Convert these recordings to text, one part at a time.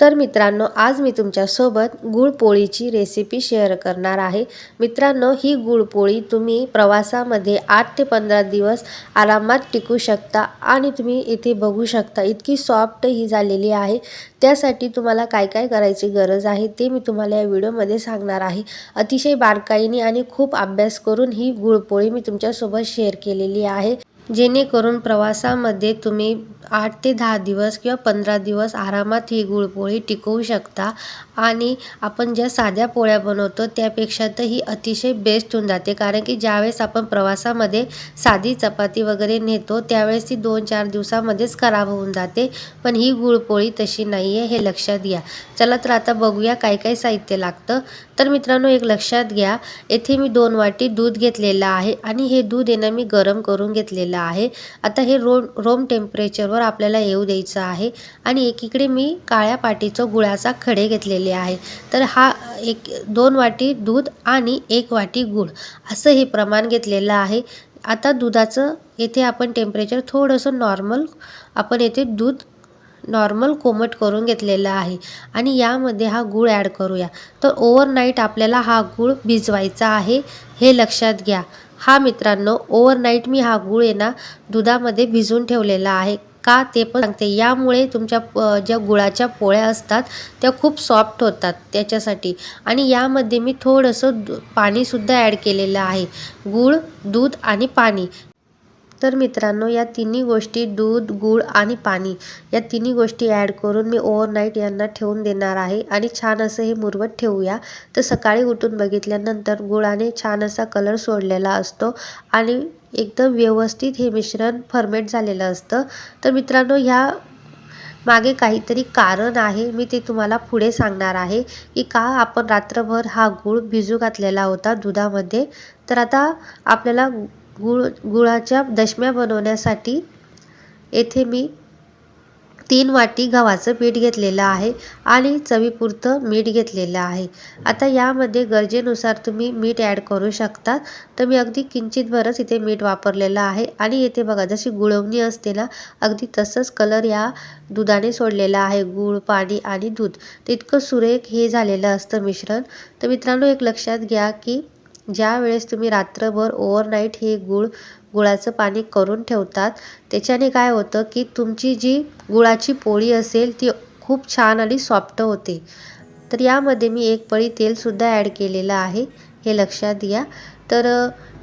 तर मित्रांनो आज मी तुमच्यासोबत गुळपोळीची रेसिपी शेअर करणार आहे. मित्रांनो ही गुळपोळी तुम्ही प्रवासामध्ये आठ ते पंधरा दिवस आरामात टिकू शकता आणि तुम्ही इथे बघू शकता इतकी सॉफ्ट ही झालेली आहे. त्यासाठी तुम्हाला काय काय करायची गरज आहे ते मी तुम्हाला या व्हिडिओमध्ये सांगणार आहे. अतिशय बारकाईने आणि खूप अभ्यास करून ही गुळपोळी मी तुमच्यासोबत शेअर केलेली आहे. जेणेकरून प्रवासामध्ये तुम्ही आठ ते दहा दिवस किंवा पंधरा दिवस आरामात ही गुळपोळी टिकवू शकता. आणि आपण ज्या साध्या पोळ्या बनवतो त्यापेक्षा तर ही अतिशय बेस्ट होऊन जाते. कारण की ज्यावेळेस आपण प्रवासामध्ये साधी चपाती वगैरे नेतो त्यावेळेस ती दोन चार दिवसामध्येच खराब होऊन जाते. पण ही गुळपोळी तशी नाही आहे हे लक्षात घ्या. चला तर आता बघूया काय काय साहित्य लागतं. तर मित्रांनो एक लक्षात घ्या. येथे मी दोन वाटी दूध घेतलेलं आहे आणि हे दूध येणं मी गरम करून घेतलेलं आहे. आता हे रोम रोम टेम्परेचरवर आपल्याला येऊ द्यायचं आहे आणि एकीकडे मी काळ्या पाटीचं गुळाचा खडे घेतलेले आहे. तर हा एक दोन वाटी दूध आणि एक वाटी गूळ असं हे प्रमाण घेतलेलं आहे. आता दुधाचं येथे आपण टेम्परेचर थोडंसं नॉर्मल आपण येथे दूध नॉर्मल कोमट करून घेतलेला आहे आणि यामध्ये हा गूळ ॲड करूया. तर ओव्हरनाईट आपल्याला हा गूळ भिजवायचा आहे हे लक्षात घ्या. हा मित्रांनो ओव्हरनाईट मी हा गूळ आहे ना दुधामध्ये भिजून ठेवलेला आहे. का ते पण सांगते. यामुळे तुमच्या ज्या गुळाच्या पोळ्या असतात त्या खूप सॉफ्ट होतात त्याच्यासाठी. आणि यामध्ये मी थोडंसं दु पाणीसुद्धा ॲड केलेलं आहे. गूळ दूध आणि पाणी. तर मित्रांनो या तिन्ही गोष्टी दूध गूळ आणि पाणी या तिन्ही गोष्टी ॲड करून मी ओव्हरनाईट यांना ठेवून देणार आहे. आणि छान असं हे मुरवत ठेवूया. तर सकाळी उठून बघितल्यानंतर गुळाने छान असा कलर सोडलेला असतो. आणि एकदम व्यवस्थित हे मिश्रण फर्मेट झालेलं असतं. तर मित्रांनो ह्या मागे काहीतरी कारण आहे. मी ते तुम्हाला पुढे सांगणार आहे की का आपण रात्रभर हा गूळ भिजू घातलेला होता दुधामध्ये. तर आता आपल्याला गुळ गुळाच्या दशम्या बनवण्यासाठी येथे मी तीन वाटी गव्हाचं पीठ घेतलेलं आहे आणि चवीपुरतं मीठ घेतलेलं आहे. आता यामध्ये गरजेनुसार तुम्ही मीठ ॲड करू शकता. तर मी अगदी किंचितभरच इथे मीठ वापरलेलं आहे आणि येथे बघा जशी गुळवणी असते ना अगदी तसंच कलर या दुधाने सोडलेला आहे गूळ पाणी आणि दूध. तर इतकं सुरेख हे झालेलं असतं मिश्रण. तर मित्रांनो एक लक्षात घ्या की ज्या वेळेस तुम्ही रात्रभर ओव्हरनाईट हे गूळ गुळाचं पाणी करून ठेवतात. त्याच्याने काय होतं की तुमची जी गुळाची पोळी असेल ती खूप छान आणि सॉफ्ट होते. तर यामध्ये मी एक पळी तेलसुद्धा ॲड केलेलं आहे. हे लक्षात घ्या. तर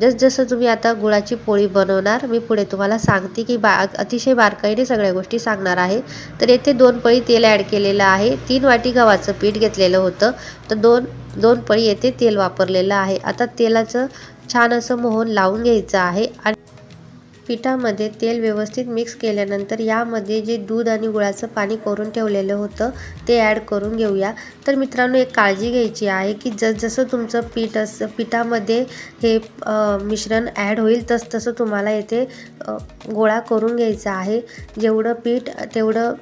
जसजसं तुम्ही आता गुळाची पोळी बनवणार मी पुढे तुम्हाला सांगते की बा अतिशय बारकाईने सगळ्या गोष्टी सांगणार आहे. तर येथे दोन पळी तेल ॲड केलेलं आहे. तीन वाटी गव्हाचं पीठ घेतलेलं होतं. तर दोन दोन पळी येथे तेल वापरलेलं आहे. आता तेलाचं छान असं मोहन लावून घ्यायचं आहे आणि पिठामध्ये तेल व्यवस्थित मिक्स केल्यानंतर यामध्ये जे दूध आणि गुळाचं पाणी करून ठेवलेलं होतं ते ॲड करून घेऊया. तर मित्रांनो एक काळजी घ्यायची आहे की जसजसं तुमचं पीठ असं पिठामध्ये हे मिश्रण ॲड होईल तस तसं तुम्हाला येथे गोळा करून घ्यायचा आहे. जेवढं पीठ तेवढं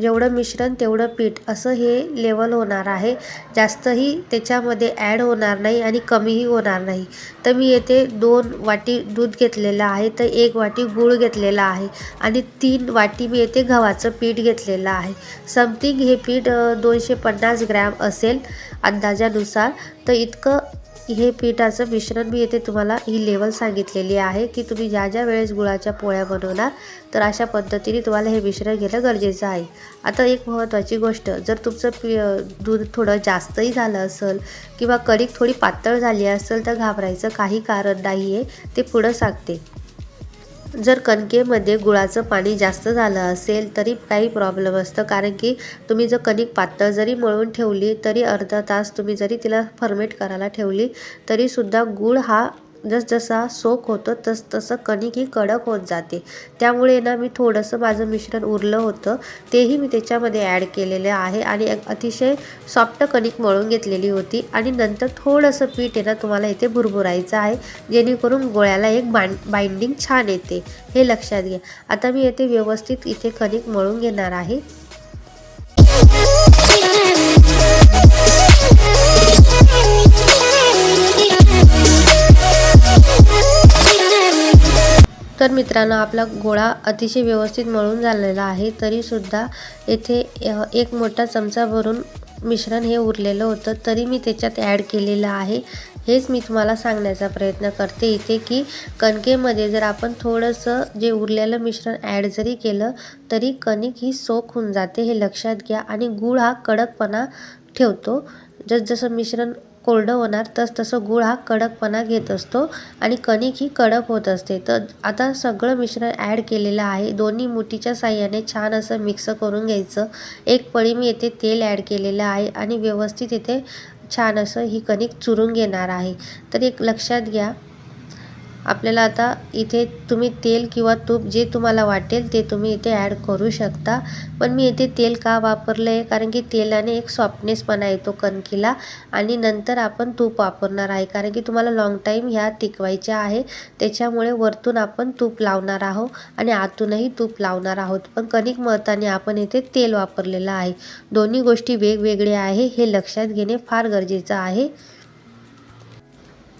जेवढं मिश्रण तेवढं पीठ असं हे लेवल होणार आहे. जास्तही त्याच्यामध्ये ॲड होणार नाही आणि कमीही होणार नाही. तर मी येथे दोन वाटी दूध घेतलेलं आहे तर एक वाटी गूळ घेतलेला आहे आणि तीन वाटी मी येथे गव्हाचं पीठ घेतलेलं आहे. समथिंग हे पीठ दोनशे पन्नास ग्रॅम असेल अंदाजानुसार. तर इतकं हे पिठाचं मिश्रण मी येथे तुम्हाला ही लेवल सांगितलेली आहे की तुम्ही ज्या ज्या वेळेस गुळाच्या पोळ्या बनवणार तर अशा पद्धतीने तुम्हाला हे मिश्रण घेणं गरजेचं आहे. आता एक महत्त्वाची गोष्ट जर तुमचं पी दूध थोडं जास्तही झालं असेल किंवा कणिक थोडी पातळ झाली असेल तर घाबरायचं काही कारण नाही आहे ते पुढं सांगते. जर कणकेमध्ये गुळाचं पाणी जास्त झालं असेल तरी काही प्रॉब्लेम असतं. कारण की तुम्ही जर कणिक पातळ जरी मळून ठेवली तरी अर्धा तास तुम्ही जरी तिला फर्मेट करायला ठेवली तरीसुद्धा गूळ हा जसजसा सोक होतो तस तसं कणिक ही कडक होत जाते. त्यामुळे ना मी थोडंसं माझं मिश्रण उरलं होतं. तेही मी त्याच्यामध्ये ॲड केलेलं आहे आणि एक अतिशय सॉफ्ट कणिक मळून घेतलेली होती. आणि नंतर थोडंसं पीठ आहे ना तुम्हाला इथे भुरभुरायचं आहे. जेणेकरून गोळ्याला एक बां बाइंडिंग छान येते. हे लक्षात घ्या. आता मी येथे व्यवस्थित इथे कणिक मळून घेणार आहे. तर मित्रांनो आपला गोळा अतिशय व्यवस्थित मळून झालेला आहे तरीसुद्धा येथे एक मोठा चमचा भरून मिश्रण हे उरलेलं होतं तरी मी त्याच्यात ॲड केलेलं आहे. हेच मी तुम्हाला सांगण्याचा प्रयत्न करते इथे की कणकेमध्ये जर आपण थोडंसं जे उरलेलं मिश्रण ॲड जरी केलं तरी कणिक ही सोक होऊन जाते हे लक्षात घ्या. आणि गूळ हा कडकपणा ठेवतो. जसजसं मिश्रण कोरडं होणार तस तसं गूळ हा कडकपणा घेत असतो आणि कणिक ही कडक होत असते. तर आता सगळं मिश्रण ॲड केलेलं आहे. दोन्ही मुठीच्या साह्याने छान असं मिक्स करून घ्यायचं. एक पळी मी येथे तेल ॲड केलेलं आहे आणि व्यवस्थित येथे छान असं ही कणिक चुरून घेणार आहे. तर एक लक्षात घ्या आपल्याला आता इथे तुम्ही तेल किंवा तूप जे तुम्हाला वाटेल ते तुम्ही इथे ॲड करू शकता. पण मी इथे तेल का वापरलं आहे कारण की तेलाने एक सॉफ्टनेसपणा येतो कणकीला. आणि नंतर आपण तूप वापरणार आहे. कारण की तुम्हाला लाँग टाईम ह्या टिकवायच्या आहे. त्याच्यामुळे वरतून आपण तूप लावणार आहोत. आणि आतूनही तूप लावणार आहोत. पण कणिक मळताना आपण इथे तेल वापरलेलं आहे. दोन्ही गोष्टी वेगवेगळ्या आहे. हे लक्षात घेणे फार गरजेचं आहे.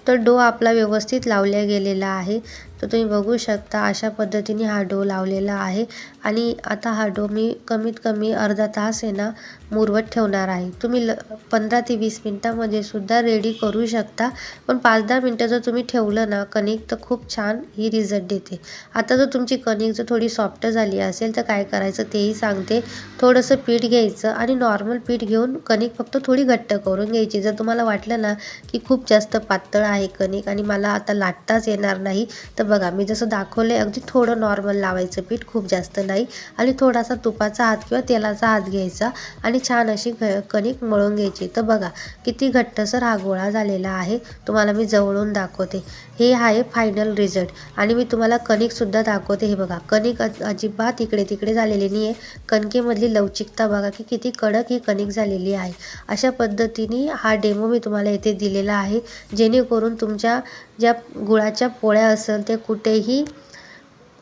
तर डो आपला व्यवस्थित लावल्या गेलेला आहे. तर तुम्ही बघू शकता अशा पद्धतीने हा डो लावलेला आहे. आणि आता हा डो मी कमीत कमी अर्धा तास आहे ना मुरवत ठेवणार आहे. तुम्ही ल पंधरा ते वीस मिनटामध्ये सुद्धा रेडी करू शकता. पण पाच दहा मिनटं जर तुम्ही ठेवलं ना कणिक तर खूप छान ही रिझल्ट देते. आता जर तुमची कणिक जर थोडी सॉफ्ट झाली असेल तर काय करायचं तेही सांगते. थोडंसं पीठ घ्यायचं आणि नॉर्मल पीठ घेऊन कणिक फक्त थोडी घट्ट करून घ्यायची. जर तुम्हाला वाटलं ना की खूप जास्त पातळ आहे कणिक आणि मला आता लाटताच येणार नाही तर बघा मी जसं दाखवलं अगदी थोडं नॉर्मल लावायचं पीठ खूप जास्त नाही. आणि थोडासा तुपाचा हात किंवा तेलाचा हात घ्यायचा आणि छान अशी घ कणिक मळून घ्यायची. तर बघा किती घट्टसर हा गोळा झालेला आहे. तुम्हाला मी जवळून दाखवते. हे आहे फायनल रिझल्ट आणि मी तुम्हाला कणिकसुद्धा दाखवते. हे बघा कणिक अजिबात इकडे तिकडे झालेली नाही आहे कणकेमधली लवचिकता बघा की किती कडक ही कणिक झालेली आहे. अशा पद्धतीने हा डेमो मी तुम्हाला येथे दिलेला आहे. जेणेकरून तुमच्या ज्या गुळाच्या पोळ्या असेल ते कुठेही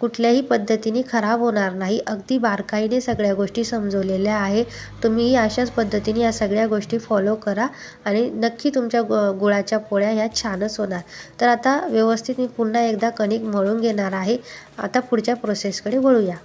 कुठल्याही पद्धतीने खराब होणार नाही. अगदी बारकाईने सगळ्या गोष्टी समजवलेल्या आहे. तुम्हीही अशाच पद्धतीने या सगळ्या गोष्टी फॉलो करा आणि नक्की तुमच्या गु गुळाच्या पोळ्या ह्या छानच होणार. तर आता व्यवस्थित मी पुन्हा एकदा कणिक मळून घेणार आहे. आता पुढच्या प्रोसेसकडे वळूया.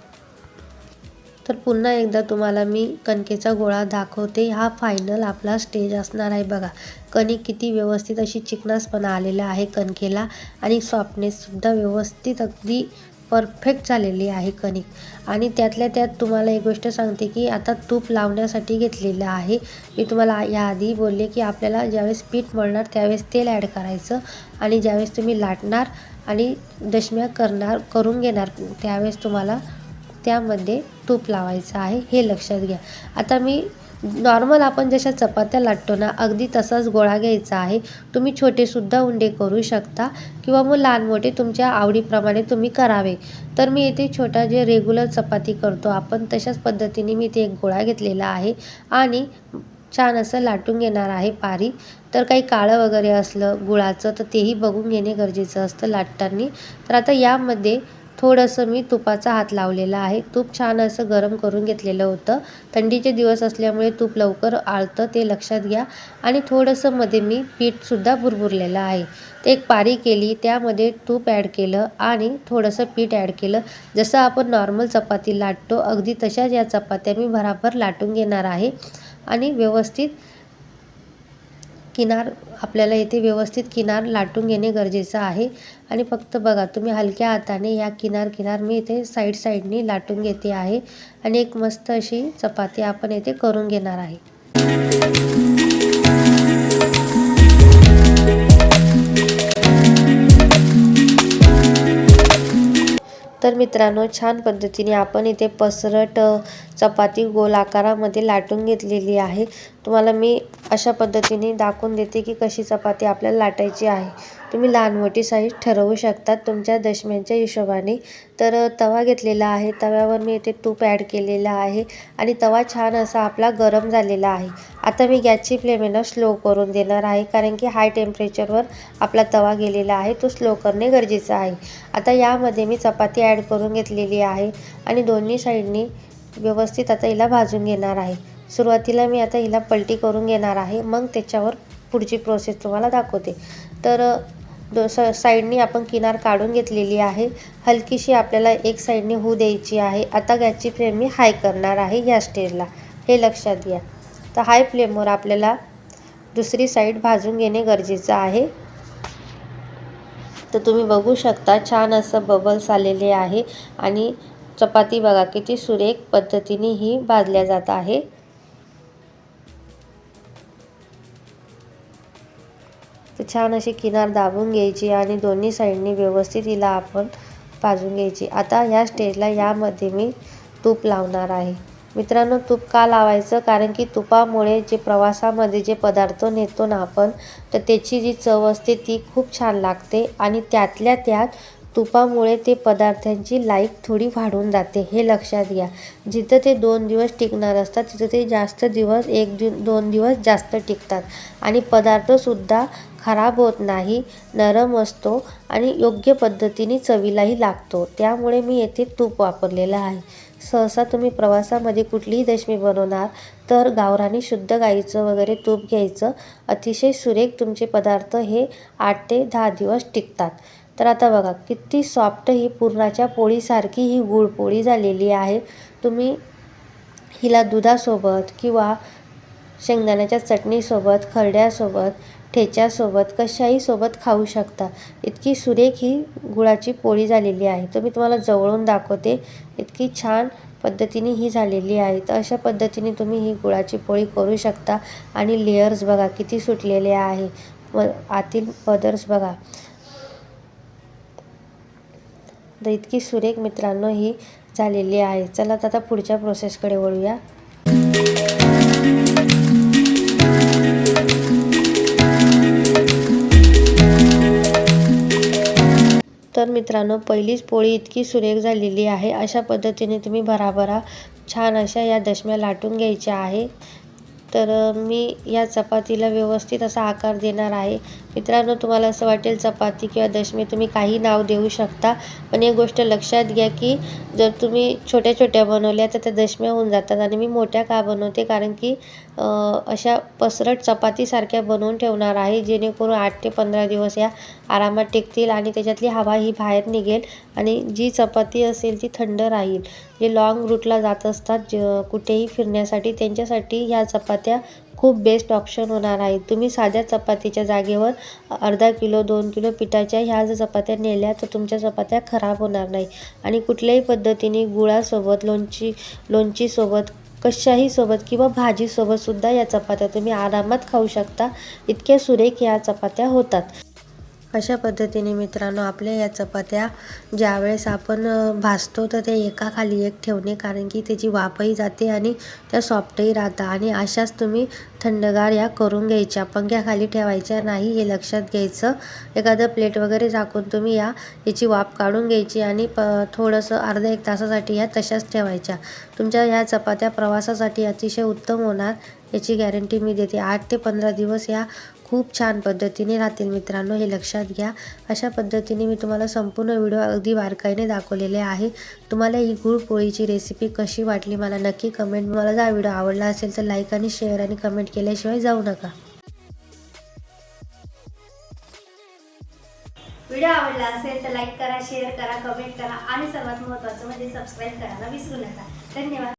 तर पुन्हा एकदा तुम्हाला मी कणकेचा गोळा दाखवते. हा फायनल आपला स्टेज असणार आहे बघा. कणिक किती व्यवस्थित अशी चिकनासपणा आलेला आहे कणकेला आणि सॉफ्टनेससुद्धा व्यवस्थित अगदी परफेक्ट झालेली आहे कणिक. आणि त्यातल्या त्यात तुम्हाला एक गोष्ट सांगते की आता तूप लावण्यासाठी घेतलेलं आहे. मी तुम्हाला याआधी बोलले की आपल्याला ज्यावेळेस पीठ मळणार त्यावेळेस तेल ॲड करायचं आणि ज्यावेळेस तुम्ही लाटणार आणि दशम्या करणार करून घेणार त्यावेळेस तुम्हाला त्यामध्ये तूप लावायचं आहे हे लक्षात घ्या. आता मी नॉर्मल आपण जशा चपात्या लाटतो ना अगदी तसाच गोळा घ्यायचा आहे. तुम्ही छोटेसुद्धा उंडे करू शकता किंवा मग लहान मोठे तुमच्या आवडीप्रमाणे तुम्ही करावे. तर मी इथे छोटा जे रेग्युलर चपाती करतो आपण तशाच पद्धतीने मी इथे एक गोळा घेतलेला आहे आणि छान असं लाटून घेणार आहे पारी. तर काही काळं वगैरे असलं गुळाचं तर तेही बघून घेणे गरजेचं असतं लाटताना. तर आता यामध्ये थोडंसं मी तुपाचा हात लावलेला आहे. तूप छान असं गरम करून घेतलेलं होतं. थंडीचे दिवस असल्यामुळे तूप लवकर आळतं ते लक्षात घ्या. आणि थोडंसं मध्ये मी पीठसुद्धा भुरभुरलेलं आहे. ते एक पारी केली त्यामध्ये तूप ॲड केलं आणि थोडंसं पीठ ॲड केलं. जसं आपण नॉर्मल चपाती लाटतो अगदी तशाच या चपात्या मी भराभर लाटून घेणार आहे. आणि व्यवस्थित किनार आपल्याला येथे व्यवस्थित किनार लाटून घेणे गरजेचं आहे. आणि फक्त बघा तुम्ही हलक्या हाताने या किनार किनार मी इथे साईड साईडनी लाटून घेते आहे. आणि एक मस्त अशी चपाती आपण येथे करून घेणार आहे. तर मित्रांनो छान पद्धतीने आपण इथे पसरट चपाती गोल आकारामध्ये लाटून घेतलेली आहे. तुम्हाला मी अशा पद्धतीने दाखवून देते की कशी चपाती आपल्याला लाटायची आहे. तुम्ही लहान मोठी साईज ठरवू शकतात तुमच्या दशम्यांच्या हिशोबाने. तर तवा घेतलेला आहे. तव्यावर मी इथे तूप ॲड केलेलं आहे आणि तवा छान असा आपला गरम झालेला आहे. आता मी गॅसची फ्लेम आहे ना स्लो करून देणार आहे. कारण की हाय टेम्परेचरवर आपला तवा गेलेला आहे. तो स्लो करणे गरजेचं आहे. आता यामध्ये मी चपाती ॲड करून घेतलेली आहे आणि दोन्ही साईडनी व्यवस्थित आता हिला भाजून घेणार आहे. सुरुवातीला मी आता हिला पलटी करून घेणार आहे. मग त्याच्यावर पुढची प्रोसेस तुम्हाला दाखवते. तर दो स साईडनी आपण किनार काढून घेतलेली आहे. हलकीशी आपल्याला एक साईडने होऊ द्यायची आहे. आता गॅसची फ्लेम मी हाय करणार आहे या स्टेजला हे लक्षात घ्या. तर हाय फ्लेमवर आपल्याला दुसरी साईड भाजून घेणे गरजेचं आहे. तर तुम्ही बघू शकता छान असं बबल्स आलेले आहे. आणि चपाती बघा किती सुरेख पद्धतीने ही भाजल्या जात आहे. तर छान अशी किनार दाबून घ्यायची आणि दोन्ही साईडनी व्यवस्थित हिला आपण भाजून घ्यायची. आता ह्या स्टेजला यामध्ये मी तूप लावणार आहे. मित्रांनो तूप का लावायचं? कारण की तुपामुळे जे प्रवासामध्ये जे पदार्थ नेतो ना आपण तर त्याची जी चव असते ती खूप छान लागते आणि त्यातल्या त्यात तुपामुळे ते पदार्थांची लाईफ थोडी वाढून जाते हे लक्षात घ्या. जिथं ते दोन दिवस टिकणार असतात तिथं ते जास्त दिवस एक दि दोन दिवस जास्त टिकतात. आणि पदार्थसुद्धा खराब होत नाही नरम असतो आणि योग्य पद्धतीने चवीलाही लागतो. त्यामुळे मी येथे तूप वापरलेलं आहे. सहसा तुम्ही प्रवासामध्ये कुठलीही दशमी बनवणार तर गावरानी शुद्ध गाईचं वगैरे तूप घ्यायचं. अतिशय सुरेख तुमचे पदार्थ हे आठ ते दहा दिवस टिकतात. तर आता बघा किती सॉफ्ट ही पुरणाच्या पोळीसारखी ही गुळपोळी झालेली आहे. तुम्ही हिला दुधासोबत किंवा शेंगदाण्याच्या चटणीसोबत खरड्यासोबत ठेच्यासोबत कशाही सोबत खाऊ शकता. इतकी सुरेख ही गुळाची पोळी झालेली आहे. तर मी तुम्हाला जवळून दाखवते इतकी छान पद्धतीने ही झालेली आहे. तर अशा पद्धतीने तुम्ही ही गुळाची पोळी करू शकता. आणि लेयर्स बघा किती सुटलेले आहे. व आतील पदर्स बघा. तर इतकी सुरेख मित्रांनो ही झालेली आहे. चला तर आता पुढच्या प्रोसेसकडे वळूया. तर मित्रांनो पहिलीच पोळी इतकी सुरेख झालेली आहे. अशा पद्धतीने तुम्ही भराभरा छान अशा या दशम्या लाटून घ्यायच्या आहे. तर मी या चपातीला व्यवस्थित असा आकार देणार आहे. मित्रांनो तुम्हाला असं वाटेल चपाती किंवा दशमी तुम्ही काही नाव देऊ शकता पण एक गोष्ट लक्षात घ्या की जर तुम्ही छोट्या छोट्या बनवल्या तर त्या दशम्या होऊन जातात आणि मी मोठ्या का बनवते? कारण की अशा पसरट चपातीसारख्या बनवून ठेवणार आहे जेणेकरून आठ ते पंधरा दिवस या आरामात टिकतील आणि त्याच्यातली हवा ही बाहेर निघेल आणि जी चपाती असेल ती थंड राहील. जे लाँग रूटला जात असतात ज कुठेही फिरण्यासाठी त्यांच्यासाठी ह्या चपात्या खूप बेस्ट ऑप्शन होणार आहे तुम्ही साध्या चपातीच्या जागेवर अर्धा किलो दोन किलो पिठाच्या ह्या जर चपात्या नेल्या तर तुमच्या चपात्या खराब होणार नाही. आणि कुठल्याही पद्धतीने गुळासोबत लोणची लोणचीसोबत कशाही सोबत किंवा भाजीसोबतसुद्धा या चपात्या तुम्ही आरामात खाऊ शकता. इतक्या सुरेख या चपात्या होतात. अशा पद्धतीने मित्रांनो आपल्या या चपात्या ज्यावेळेस आपण भाजतो तर ते एकाखाली एक ठेवणे कारण की त्याची वाफही जाते आणि त्या सॉफ्टही राहतात. आणि अशाच तुम्ही थंडगार या करून घ्यायच्या. पंख्याखाली ठेवायच्या नाही हे लक्षात घ्यायचं. एखादं प्लेट वगैरे झाकून तुम्ही या याची वाफ काढून घ्यायची आणि प थोडंसं अर्धा एक तासासाठी या तशाच ठेवायच्या. तुमच्या ह्या चपात्या प्रवासासाठी अतिशय उत्तम होणार. याची गॅरंटी मी देते. आठ ते पंधरा दिवस या खूप छान पद्धतीने राहतील मित्रांनो हे लक्षात घ्या. अशा पद्धतीने मी तुम्हाला संपूर्ण व्हिडिओ अगदी बारकाईने दाखवलेले आहे. तुम्हाला ही गुळ पोळीची रेसिपी कशी वाटली मला नक्की कमेंट मला जर व्हिडिओ आवडला असेल तर लाईक आणि शेअर आणि कमेंट केल्याशिवाय जाऊ नका. व्हिडिओ आवडला असेल तर लाईक करा शेअर करा कमेंट करा आणि सर्वात महत्त्वाचं म्हणजे सबस्क्राईब करायला विसरू नका. धन्यवाद.